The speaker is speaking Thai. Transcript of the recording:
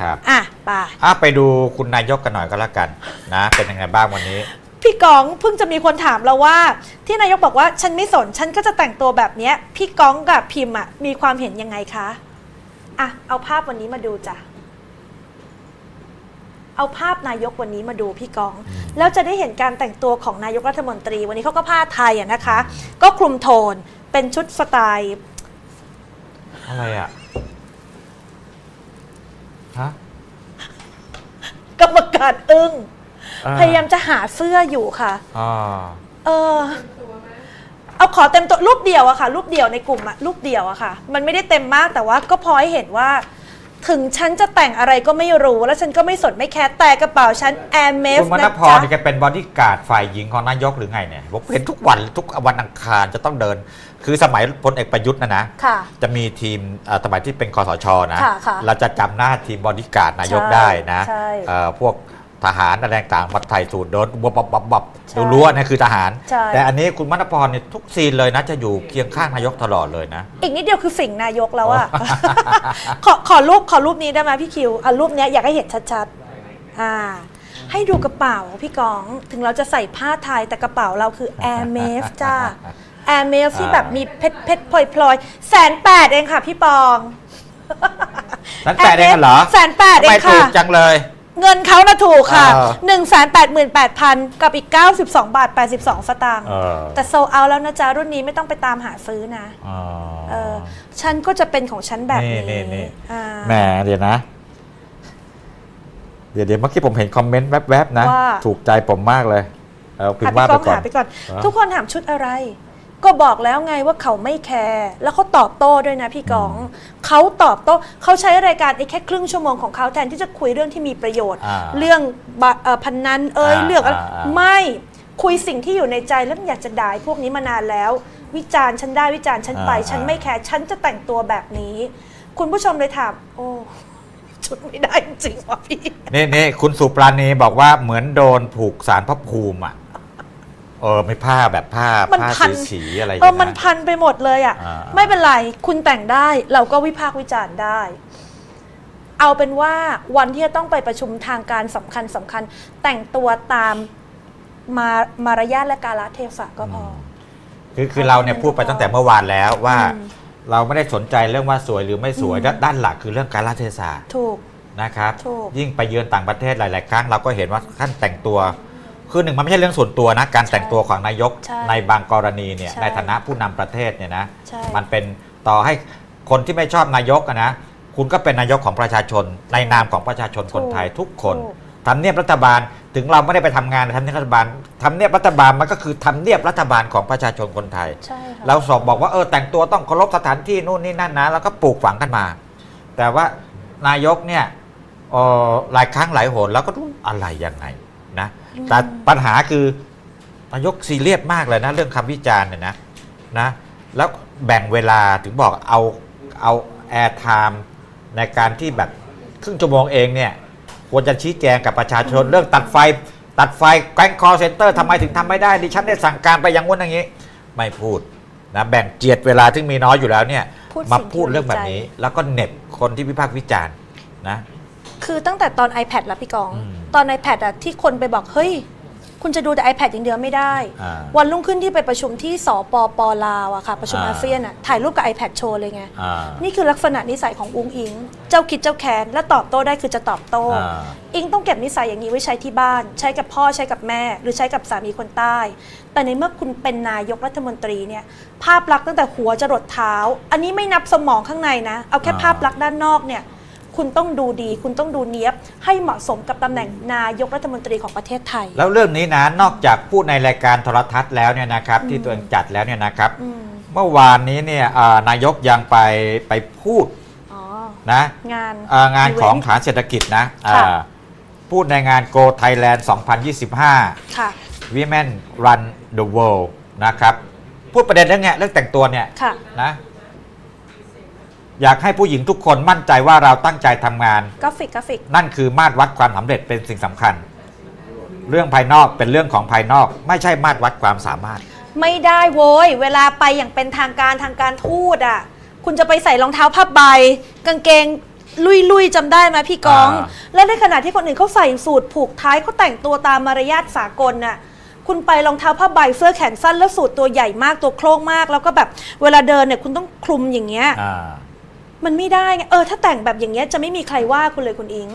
ครับอะไปอะไปดูคุณนายกกันหน่อยก็แล้วกันนะ เป็นยังไงบ้างวันนี้ พี่กองเพิ่งจะมีคนถามเราว่า ที่นายกบอกว่าฉันไม่สน ฉันก็จะแต่งตัวแบบเนี้ย พี่กองกับพิมพ์อะมีความเห็นยังไงคะอะเอาภาพวันนี้มาดูจ้ะเอาภาพนายกวันนี้มาดูพี่กอง แล้วจะได้เห็นการแต่งตัวของนายกรัฐมนตรี วันนี้เขาก็ผ้าไทยอะนะคะ ก็คลุมโทนเป็นชุดสไตล์ อะไรอะ ฮะกรรมการอึ้งอ่พยายามจะหาเสื้ออยู่ค่ะ อ่าเออ เอาขอเต็มตัวรูปเดียวอะค่ะรูปเดียวในกลุ่มอะรูปเดียวอะค่ะ มันไม่ได้เต็มมากแต่ว่าก็พอให้เห็นว่า ถึงฉันจะแต่งอะไรก็ไม่รู้ แล้วฉันก็ไม่สนไม่แคร์แต่กระเป๋าฉันแอร์เมสคุณวรรณนะพรจ๊ะ นี่แกเป็นบอดี้การ์ดฝ่ายหญิงของนายกหรือไงเนี่ยผมเห็นทุกวันทุกวันอังคารจะต้องเดิน คือสมัยพลเอกประยุทธ์นะนะ ค่ะ จะมีทีมเอ่อสมัยที่เป็นคอสชนะ ค่ะค่ะเราจะจำหน้าทีมบอดี้การ์ดนายกใช่ได้นะใช่ เอ่อพวก ทหารอะไรต่างๆมาไถ่สูตรเดินบับบับบับบับใช่ดูรั้วนะคือทหาร ใช่ แต่อันนี้คุณมณพรเนี่ยทุกซีนเลยนะ จะอยู่เคียงข้างนายกตลอดเลยนะ อีกนิดเดียวคือสิ่งนายกแล้วอะอ๋อขอขอรูปขอรูปนี้ได้ไหมพี่คิวอะรูปเนี้ยอยากให้เห็นชัดๆ อ่า ให้ดูกระเป๋าพี่กองถึงเราจะใส่ผ้าไทยแต่กระเป๋าเราคือ Air m a s จ้า Air m a s ที่แบบมีเพชรเพชรพลอยพลอยแสนแปดเองค่ะพี่ปองนั้นแปดเองเหรอ แสนแปดทำเอไมงถูค่ะ กจังเลย เงินเขาน่ะถูกค่ะเออ1นึ่งแสนแปดหมื่นแปดพันกับอีก 92 บาท 82 สตางค์ เออแต่โซเอาแล้วนะจ๊ะ รุ่นนี้ไม่ต้องไปตามหาซื้อนะ อ๋อ เออฉันก็จะเป็นของฉันแบบนี้นี่นี่อ่าแหมเดี๋ยวนะ เดี๋ยวเดี๋ยวเมื่อกี้ผมเห็นคอมเมนต์แวบๆนะ ว่า ถูกใจผมมากเลย เอาพิมหาพ์พี่ว่าก้ไปองก่อน หาไปก่อนเหรอทุกคนถามชุดอะไร ก็บอกแล้วไงว่าเขาไม่แคร์แล้วเขาตอบโต้ด้วยนะพี่กองเขาตอบโต้เขาใช้รายการไอ้แค่ครึ่งชั่วโมงของเขาแทนที่จะคุยเรื่องที่มีประโยชน์ อ่าเรื่องบะเอ่อพันนันเอ้ยอ่าเรื่องอะไรอ่าอ่า ไม่คุยสิ่งที่อยู่ในใจแล้วอยากจะด่าพวกนี้มานานแล้ว วิจารณ์ฉันได้วิจารณ์ฉันไปฉันไม่แคร์ฉันจะแต่งตัวแบบนี้ คุณผู้ชมเลยถาม โอ้ชุดไม่ได้จริงๆว่ะพี่ นี่นี่คุณสุปราณีบอกว่าเหมือนโดนผูกสารพระภูมิอะ เออไม่ผ้าแบบผ้ามันผ้าพัน สีสีๆอะไรอย่างเออเงี้ยมันพันไปหมดเลยอะ อ่า ไม่เป็นไร คุณแต่งได้เราก็วิพากษ์วิจารณ์ได้ เอาเป็นว่าวันที่จะต้องไปประชุมทางการสำคัญสำคัญ แต่งตัวตามมามารยาทและกาลเทศะก็พออคือคือเราเนี่ยพูดไปตั้งแต่เมื่อวานแล้วว่า อืม เราไม่ได้สนใจเรื่องว่าสวยหรือไม่สวยอืมด้านด้านหลักคือเรื่องการละเทศะถูก นะครับ ถูก ยิ่งไปเยือนต่างประเทศหลาย ๆ ครั้งเราก็เห็นว่าขั้นแต่งตัว คือหนึ่งมันไม่ใช่เรื่องส่วนตัวนะ การแต่งตัวของนายกใช่ในบางกรณีเนี่ยใช่ในฐานะผู้นำประเทศเนี่ยนะใช่ มันเป็นต่อให้คนที่ไม่ชอบนายกอะนะคุณก็เป็นนายกของประชาชน ในนามของประชาชนคนไทยทุกคนถูก ทำเนียบรัฐบาลถึงเราไม่ได้ไปทำงานในทำเนียบรัฐบาลทำเนียบรัฐบาลมันก็คือทำเนียบรัฐบาลของประชาชนคนไทย ใช่ค่ะ เราสอบบอกว่าเออแต่งตัวต้องเคารพสถานที่นู่นนี่นั่นนะแล้วก็ปลูกฝังกันมา แต่ว่านายกเนี่ยเอ่อหลายครั้งหลายหนแล้วก็รู้อะไรยังไง นะแต่ปัญหาคือนายกซีเรียสมากเลยนะ เรื่องคำวิจารณ์เนี่ยนะนะแล้วแบ่งเวลาถึงบอกเอาเอาแอร์ไทม์ในการที่แบบครึ่งชั่วโมงเองเนี่ยควรจะชี้แจงกับประชาชนเรื่องตัดไฟ ตัดไฟแกล้งคอเซ็นเตอร์ทำไมถึงทำไม่ได้ดิฉันได้สั่งการไปอยังงู้นอย่างนี้ ไม่พูดนะแบ่งเจียดเวลาที่มีน้อยอยู่แล้วเนี่ยพูดสิ่งมาที่พูดเรื่องแบบในใจนี้ แล้วก็เหน็บคนที่วิพากษ์วิจารณ์นะ คือตั้งแต่ตอน iPad แล้วพี่กองอืม ตอน iPad อะที่คนไปบอกเฮ้ย คุณจะดูแต่ iPad อย่างเดียวไม่ได้ อ่าวันรุ่งขึ้นที่ไปประชุมที่สปปลาวอะค่ะ ประชุมอ่า อาเซียนอะถ่ายรูปกับ iPad โชว์เลยไง อ่า นี่คือลักษณะนิสัยของอุ้งอิง เจ้าคิดเจ้าแค้นและตอบโต้ได้คือจะตอบโต้ อ่า อิงต้องเก็บนิสัยอย่างนี้ไว้ใช้ที่บ้าน ใช้กับพ่อใช้กับแม่ หรือใช้กับสามีคนใต้ แต่ในเมื่อคุณเป็นนายกรัฐมนตรีเนี่ยภาพลักษณ์ตั้งแต่หัวจรดเท้า อันนี้ไม่นับสมองข้างในนะ เอาแค่อ่า ภาพลักษณ์ด้านนอกเนี่ย คุณต้องดูดี คุณต้องดูเนี้ยบ ให้เหมาะสมกับตำแหน่งนายกรัฐมนตรีของประเทศไทย แล้วเรื่องนี้นะนอกจากพูดในรายการโทรทัศน์แล้วเนี่ยนะครับ ที่ตัวเองจัดแล้วเนี่ยนะครับ อืมเมื่อวานนี้เนี่ยอ่านายกยังไปไปพูดอ๋อ นะ งานอ่างานของอีเวนต์ฐานเศรษฐกิจนะค่ะอ่าพูดในงาน Go Thailand 2025 ค่ะ Women Run the World นะครับ พูดประเด็นเรื่องเนี้ยเรื่องแต่งตัวเนี่ยค่ะ นะ อยากให้ผู้หญิงทุกคนมั่นใจว่าเราตั้งใจทำงาน กราฟิกกราฟิกนั่นคือมาตรวัดความสำเร็จเป็นสิ่งสำคัญ เรื่องภายนอกเป็นเรื่องของภายนอก ไม่ใช่มาตรวัดความสามารถ ไม่ได้โว้ย เวลาไปอย่างเป็นทางการทางการทูตอะ คุณจะไปใส่รองเท้าผ้าใบ กางเกง ลุยๆจำได้ไหมพี่กองอและในขณะที่คนอื่นเขาใส่สูทผูกท้ายเขาแต่งตัวตามมารยาทสากลน่ะ คุณไปรองเท้าผ้าใบเสื้อแขนสั้นแล้วสูทตัวใหญ่มากตัวโคร่งมาก แล้วก็แบบเวลาเดินเนี่ยคุณต้องคลุมอย่างเงี้ย มันไม่ได้ไงเออถ้าแต่งแบบอย่างเงี้ยจะไม่มีใครว่าคุณเลยคุณอิง